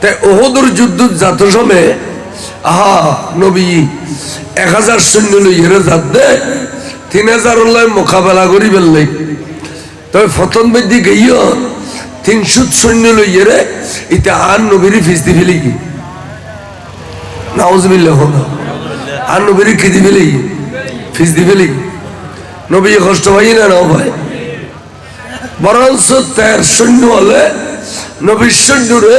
তাই ওহদর যুদ্ধ যাত সময়, আহা, নবী এক হাজার সৈন্য লইয়ের যাত দে, তিন হাজার লয় মোকাবেলা করি ফেললাই তবে ফতন বেদি গইয় তিনশো সৈন্য লইয়েরে ইতে আর নবীরই ফিস দি ফেলি কি নাউজবিল্লাহ হোক। আর নবীরই কি দি ফেলি ফিস দি ফেলি নবী কষ্ট পাই না, নাও ভাই। বরঞ্চ তার সৈন্য হলে, নবীর সৈন্যরে